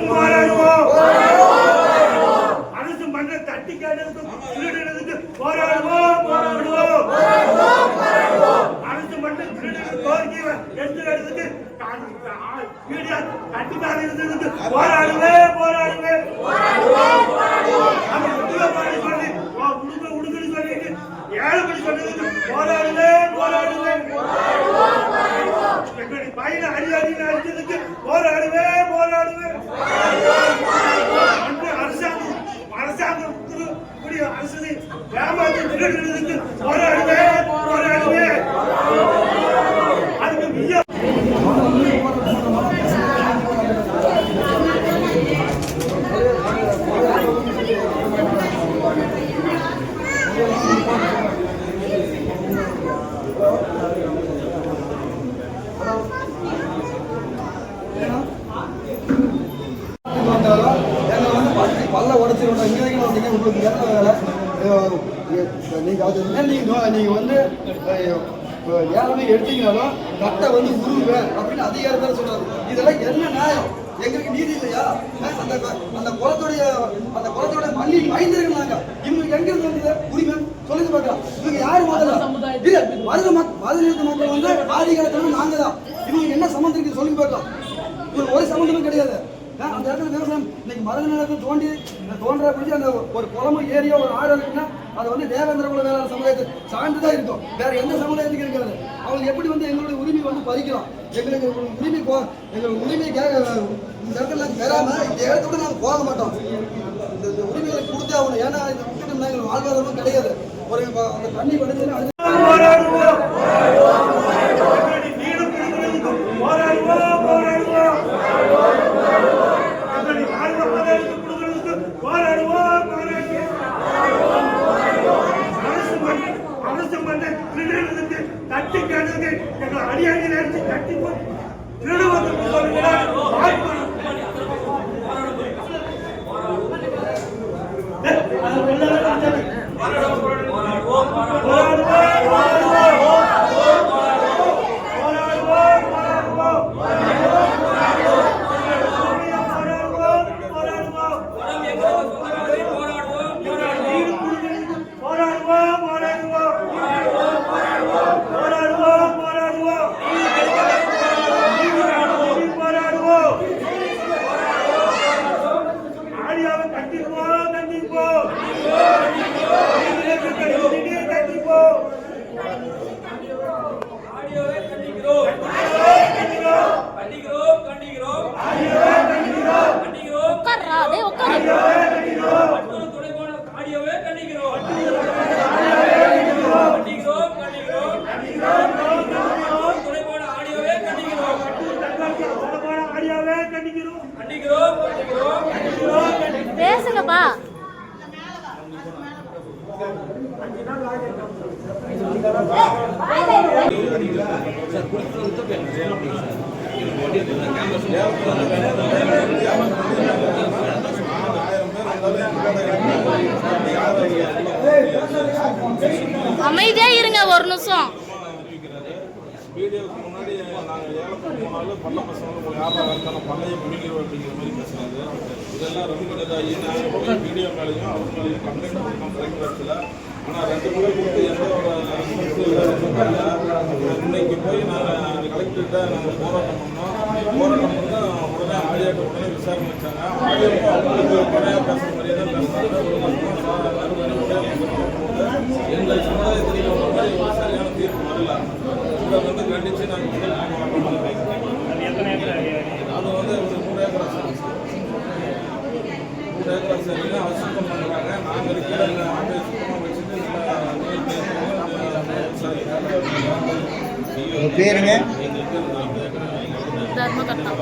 போராடுவோம். அரசு மன்ற தட்டி கேட்டதுக்கு திருடுறதுக்கு போராடுவோம். போராடுவோம். அரசு மன்ற திருடுறது கோரிக்கை எடுத்துக்கிறதுக்கு மீடியா தட்டி காட்டுறதுக்கு போராடுவே போராடுவே வந்தாலும் எங்களை வந்து பத்தி பல்ல உடச்சிருவோம் இங்கே வரைக்கும் வந்தீங்க உங்களுக்கு என்ன வேலை அஹ் நீங்க அது என்ன நீங்க நீங்க வந்து ஏழை எடுத்தீங்கனாலும் கட்டை வந்து உருவேன் அப்படின்னு அதிகாரத்தில் சொல்றாரு இதெல்லாம் என்ன நியாயம் எங்களுக்கு நீதி இல்லையா அந்த அந்த குளத்துடைய அந்த குளத்தோட மல்லி மைந்தர்கள் நாங்க இவங்க எங்க இருந்து வந்தது உரிமை சொல்லுங்க இவங்க யாரு முதல்ல மதுரை இருக்க மக்கள் வந்து ஆதி காலத்துல நாங்க தான் இவங்க என்ன சம்மந்தம் சொல்லுங்க பார்க்கலாம். இவங்க ஒரு சம்மந்தமும் கிடையாது. அந்த இடத்துல விவசாயம் இன்னைக்கு மருந்து நிலத்தை தோண்டி தோன்ற பிடிச்சி அந்த ஒரு குளமும் ஏரியோ ஒரு ஆறு இருக்குன்னா அது வந்து தேவேந்திர குல வேளாண் சமுதாயத்தை சார்ந்து தான் இருக்கும். வேற எந்த சமுதாயத்துக்கு இருக்கிறது அவங்க எப்படி வந்து எங்களுடைய உரிமை வந்து பறிக்கலாம்? எங்களுக்கு உரிமை போ எங்களுக்கு உரிமை கேட்க இந்த இடத்துல பெறாம இந்த இடத்தோட நாங்கள் போக மாட்டோம். இந்த உரிமைகளை கொடுத்தே ஆகணும். ஏன்னா இந்த விட்டுட்டோம்னா எங்களுக்கு வாழ்வாதாரமும் கிடையாது. ஒரு அந்த தண்ணி படிச்சுன்னா வந்து திருநெல்வேலிருந்து தட்டி கேட்டதுக்கு எங்கள் அடியாடி நேரத்தில் தட்டி போய் திருநெல்வேலி வாய்ப்பு பேசுங்கப்பா. அமைதியா இருங்க ஒரு நிமிஷம். வீடியோக்கு முன்னாடி நாங்கள் ஏலத்துக்கு போனாலும் பள்ள பசங்க உங்களை யாரும் வரத்தான பள்ளையை பிடிக்கிறோம் அப்படிங்கிற மாதிரி பேசுனாங்க இதெல்லாம் ரொம்ப இதாகி நாங்கள் போய் வீடியோ மேலேயும் அவர் மேலேயும் கம்ப்ளைண்ட் கொடுத்தோம் கலெக்டரத்தில் ஆனால் ரெண்டு முறை கொடுத்து எந்த ஒரு இன்னைக்கு போய் நாங்கள் கலெக்டர்கிட்ட நாங்கள் போராட்டம் பண்ணோம். போராட்டம் பண்ணால் உடனே ஆடியோட்ட உடனே விசாரணை வச்சாங்க. ஆடியோக்கும் அவங்களுக்கு குறையாக பேசுகிற மாதிரியே தான் பேசுனாங்க உங்கள் பேருங்க? தர்மகர்த்தா.